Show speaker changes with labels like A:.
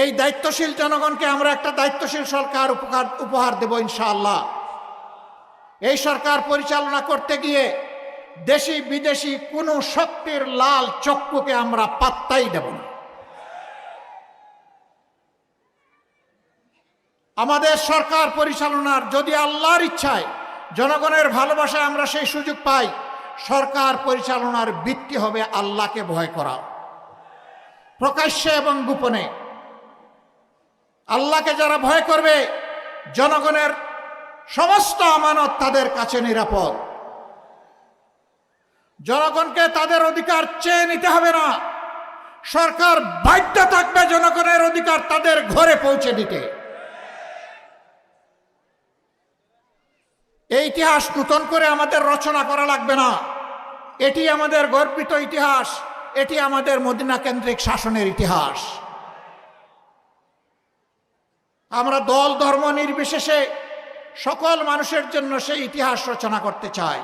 A: এই দায়িত্বশীল জনগণকে আমরা একটা দায়িত্বশীল সরকার উপকার উপহার দেব ইনশাআল্লাহ। এই সরকার পরিচালনা করতে গিয়ে দেশি বিদেশি কোনো শক্তির লাল চক্ষুকে আমরা পাত্তাই দেব না। আমাদের সরকার পরিচালনার যদি আল্লাহর ইচ্ছায়, জনগণের ভালোবাসায় আমরা সেই সুযোগ পাই, সরকার পরিচালনার ভিত্তি হবে আল্লাহকে ভয় করা। প্রকাশ্যে এবং গোপনে। আল্লাহকে যারা ভয় করবে, জনগণের সমস্ত আমানত তাদের কাছে নিরাপদ। জনগণকে তাদের অধিকার চেয়ে নিতে হবে না। সরকার বাধ্য থাকবে জনগণের অধিকার তাদের ঘরে পৌঁছে দিতে। এই ইতিহাস নূতন করে আমাদের রচনা করা লাগবে না। এটি আমাদের গর্বিত ইতিহাস, এটি আমাদের মদিনা কেন্দ্রিক শাসনের ইতিহাস। আমরা দল ধর্ম নির্বিশেষে সকল মানুষের জন্য সেই ইতিহাস রচনা করতে চাই।